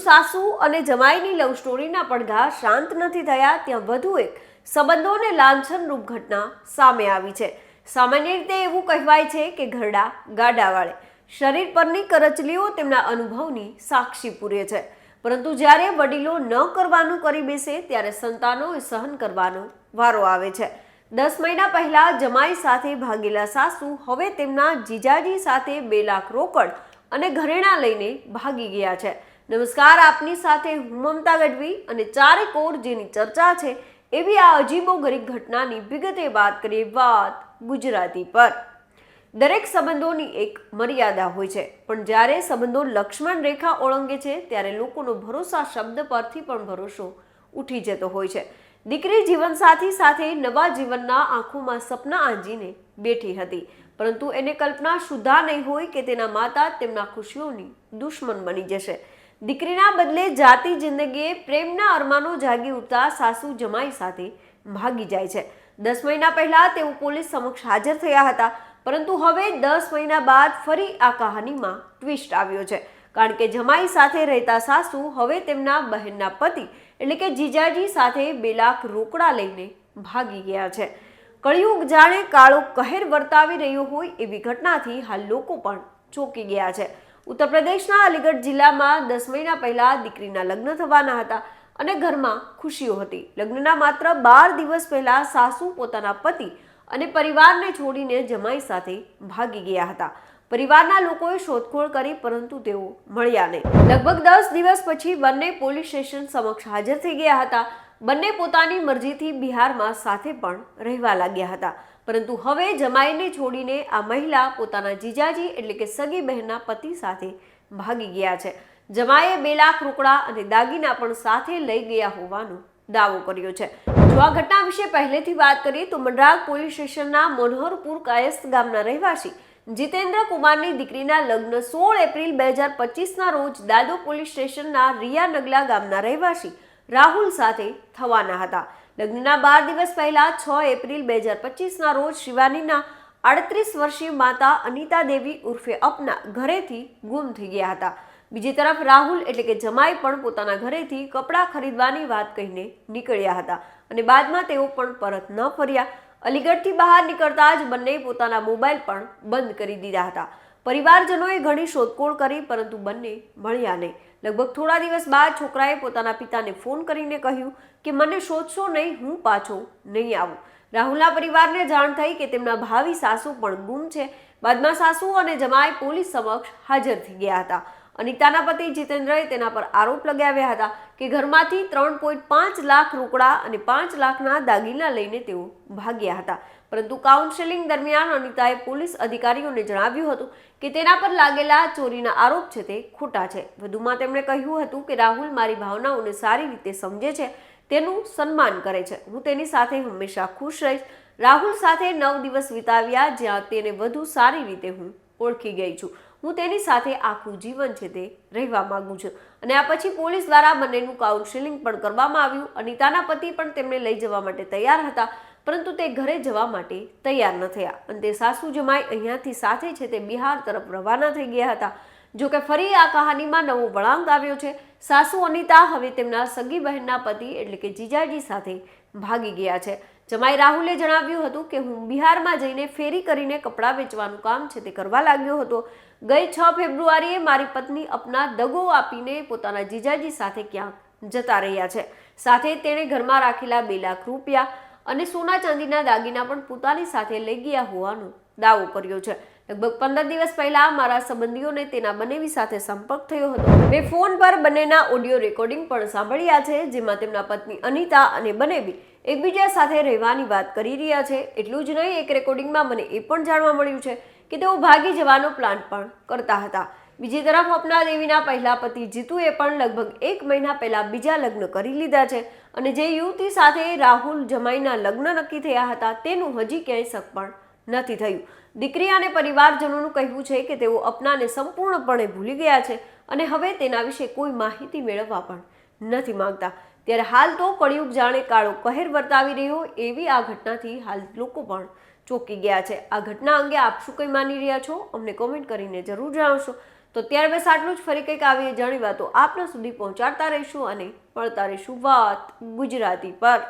સાસુ અને જમાઈની લવ સ્ટોરીના પડઘા શાંત નથી થયા, ત્યાં વધુ એક સંબંધોને લાંછનરૂપ ઘટના સામે આવી છે. સામાન્ય રીતે એવું કહેવાય છે કે ઘરડા ગાડા વાળે. શરીર પરની કરચલીઓ તેમના અનુભવની સાક્ષી પૂરે છે. પરંતુ જ્યારે વડીલો ન કરવાનું કરી બેસે, ત્યારે સંતાનો સહન કરવાનો વારો આવે છે. દસ મહિના પહેલા જમાઈ સાથે ભાગેલા સાસુ હવે તેમના જીજાજી સાથે બે લાખ રોકડ અને ઘરેણા લઈને ભાગી ગયા છે. નમસ્કાર, આપની સાથે હું મમતા ગઢવી અને ચારે કોર જેની ચર્ચા છે એવી આ અજીબો ગરીબ ઘટનાની વિગતે વાત કરીએ વાત ગુજરાતી પર. દરેક સંબંધોની એક મર્યાદા હોય છે, પણ જ્યારે સંબંધો લક્ષ્મણ રેખા ઓળંગે છે, ત્યારે લોકોનો ભરોસા શબ્દ પરથી પણ ભરોસો ઉઠી જતો હોય છે. દીકરી જીવનસાથી સાથે નવા જીવનના આંખોમાં સપના આંજીને બેઠી હતી, પરંતુ એને કલ્પના સુધા નહીં હોય કે તેના માતા તેમના ખુશીઓની દુશ્મન બની જશે. દીકરીના બદલે જાતિ જિંદગીએ પ્રેમના અરમાનો જાગી ઉઠતા સાસુ જમાઈ સાથે ભાગી જાય છે. દસ મહિના પહેલા તેઓ પોલીસ સમક્ષ હાજર થયા હતા, પરંતુ હવે દસ મહિના બાદ ફરી આ કહાનીમાં ટ્વિસ્ટ આવ્યો છે. કારણ કે જમાઈ સાથે રહેતા સાસુ હવે તેમના બહેનના પતિ, એટલે કે જીજાજી સાથે બે લાખ રોકડા લઈને ભાગી ગયા છે. કળિયુગ જાણે કાળો કહેર વર્તાવી રહ્યો હોય એવી ઘટનાથી હાલ લોકો પણ ચોંકી ગયા છે. ઉત્તર પ્રદેશના અલીગઢ જિલ્લામાં દસ મહિના પહેલા દીકરીના લગ્ન થવાના હતા અને ઘરમાં ખુશીઓ હતી. લગ્નના માત્ર બાર દિવસ પહેલા સાસુ પોતાના પતિ અને પરિવારને છોડીને જમાઈ સાથે ભાગી ગયા હતા. પરિવારના લોકોએ શોધખોળ કરી, પરંતુ તેઓ મળ્યા નહીં. લગભગ દસ દિવસ પછી બંને પોલીસ સ્ટેશન સમક્ષ હાજર થઈ ગયા હતા. બંને પોતાની મરજીથી બિહારમાં સાથે પણ રહેવા લાગ્યા હતા. પરંતુ હવે જમાઈને છોડીને આ મહિલા પોતાના જીજાજી એટલે કે સગી બહેનના પતિ સાથે ભાગી ગયા છે. જમાઈએ બે લાખ રોકડા અને દાગીના પણ સાથે લઈ ગયા હોવાનો દાવો કર્યો છે. જો આ ઘટના વિશે પહેલેથી વાત કરીએ તો મંડરાગ પોલીસ સ્ટેશનના મનોહરપુર કાયસ્થ ગામના રહેવાસી જીતેન્દ્ર કુમારની દીકરીના લગ્ન સોળ એપ્રિલ બે હજાર પચીસના રોજ દાદુ પોલીસ સ્ટેશનના રિયા નગલા ગામના રહેવાસી રાહુલ સાથે થવાના હતા. લગ્નના બાર દિવસ પહેલા છ એપ્રિલ બે હજાર પચીસના રોજ શિવાનીના આડત્રીસ વર્ષીય માતા અનિતા દેવી ઉર્ફે અપના ઘરેથી ગુમ થઈ ગયા હતા. બીજી તરફ રાહુલ એટલે કે જમાઈ પણ પોતાના ઘરેથી કપડાં ખરીદવાની વાત કહીને નીકળ્યા હતા અને બાદમાં તેઓ પણ પરત ન ફર્યા. અલીગઢથી બહાર નીકળતા જ બંને પોતાના મોબાઈલ પણ બંધ કરી દીધા હતા. પરિવારજનોએ ઘણી શોધખોળ કરી, પરંતુ બંને મળ્યા નહીં. લગભગ થોડા દિવસ બાદ છોકરાએ પોતાના પિતાને ફોન કરીને કહ્યું કે, મને શોધશો નહીં, હું પાછો નહીં આવું. રાહુલના પરિવારને જાણ થઈ કે તેમના ભાવિ સાસુ પણ ગુમ છે. બાદમાં સાસુ અને જમાઈ પોલીસ સમક્ષ હાજર થઈ ગયા હતા. અનિતાના પતિ જીતેન્દ્રએ તેના પર આરોપ લગાવ્યા હતા કે ઘરમાંથી ત્રણ પોઈન્ટ પાંચ લાખ રોકડા અને પાંચ લાખના દાગીના લઈને તેઓ ભાગ્યા હતા. પરંતુ કાઉન્સેલિંગ દરમિયાન અનિતાએ પોલીસ અધિકારીઓને જણાવ્યું હતું કે તેના પર લાગેલા ચોરીના આરોપ છે તે ખોટા છે. વધુમાં તેમણે કહ્યું હતું કે રાહુલ મારી ભાવનાઓને સારી રીતે સમજે છે, તેનું સન્માન કરે છે. હું તેની સાથે હંમેશા ખુશ રહીશ. રાહુલ સાથે નવ દિવસ વિતાવ્યા, જ્યાં તેને વધુ સારી રીતે હું ઓળખી ગઈ છું. હું તેની સાથે આખું જીવન છે તે રહેવા માંગુ છું. અને આ પછી પોલીસ દ્વારા બંનેનું કાઉન્સેલિંગ પણ કરવામાં આવ્યું. અનિતાના પતિ પણ તેમને લઈ જવા માટે તૈયાર હતા, પરંતુ તે ઘરે જવા માટે તૈયાર ન થયા. અને તે સાસુ જમાઈ અહીંયાથી સાથે છે તે બિહાર તરફ રવાના થઈ ગયા હતા. જોકે ફરી આ કહાનીમાં નવો વળાંક આવ્યો છે. સાસુ અનિતા હવે તેમના સગી બહેનના પતિ એટલે કે જીજાજી સાથે ભાગી ગયા છે. જમાઈ રાહુલે જણાવ્યું હતું કે હું બિહારમાં જઈને ફેરી કરીને કપડાં વેચવાનું કામ છે તે કરવા લાગ્યો હતો. ગઈ છ ફેબ્રુઆરીએ મારી પત્ની અપના દગો આપીને પોતાના જીજાજી સાથે ક્યાંક જતા રહ્યા છે. સાથે તેણે ઘરમાં રાખેલા બે લાખ રૂપિયા અને સોના ચાંદીના દાગીના પણ પોતાની સાથે લઈ ગયા હોવાનો દાવો કર્યો છે. લગભગ પંદર દિવસ પહેલા મારા સંબંધીઓને તેના બનેવી સાથે સંપર્ક થયો હતો. મેં ફોન પર બંનેના ઓડિયો રેકોર્ડિંગ પણ સાંભળ્યા છે, જેમાં તેમના પત્ની અનિતા અને બનેવી એકબીજા સાથે રહેવાની વાત કરી રહ્યા છે. એટલું જ નહીં, એક રેકોર્ડિંગમાં મને એ પણ જાણવા મળ્યું છે કે તેઓ ભાગી જવાનો પ્લાન પણ કરતા હતા. બીજી તરફ અપના દેવીના પહેલા પતિ જીતુએ પણ લગભગ એક મહિના પહેલા બીજા લગ્ન કરી લીધા છે અને જે યુવતી સાથે રાહુલ જમાઈના લગ્ન નક્કી થયા હતા, તેનું હજી ક્યાંય શક પણ નથી થયું. દીકરી અને પરિવારજનોનું કહેવું છે કે તેઓ અપનાને સંપૂર્ણપણે ભૂલી ગયા છે અને હવે તેના વિશે કોઈ માહિતી મેળવવા પણ નથી માંગતા. ત્યારે હાલ તો કળિયુગ જાણે કાળો કહેર વર્તાવી રહ્યો એવી આ ઘટનાથી હાલ લોકો પણ ચોંકી ગયા છે. આ ઘટના અંગે આપ શું કંઈ માની રહ્યા છો? અમને કોમેન્ટ કરીને જરૂર જણાવશો. તો તો ત્યાર બસ આટલું જ. ફરી કંઈક આવી જાણી વાતો આપના સુધી પહોંચાડતા રહીશું અને મળતા રહીશું વાત ગુજરાતી પર.